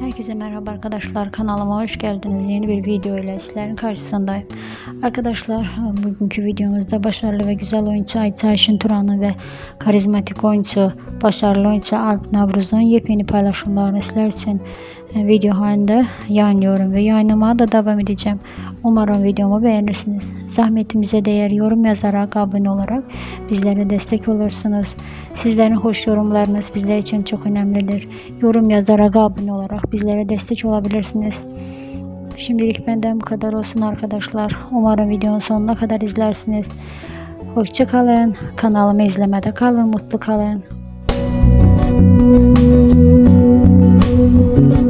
Herkese merhaba arkadaşlar kanalıma hoş geldiniz. Yeni bir video ile sizlerin karşısındayım. Arkadaşlar bugünkü videomuzda başarılı ve güzel oyuncu Ayça Ayşin Turan'ı ve karizmatik oyuncu başarılı oyuncu Alp Navruz'un yepyeni paylaşımlarını sizler için e, video halinde yayınlıyorum ve yayınlamaya da devam edeceğim. Umarım videomu beğenirsiniz. Zahmetimize değer yorum yazarak abone olarak bizlere destek olursunuz. Sizlerin hoş yorumlarınız bizler için çok önemlidir. Yorum yazarak abone olarak bizlere destek olabilirsiniz. Şimdilik benden bu kadar olsun arkadaşlar. Umarım videonun sonuna kadar izlersiniz. Hoşçakalın. Kanalımı izlemede kalın. Mutlu kalın. Müzik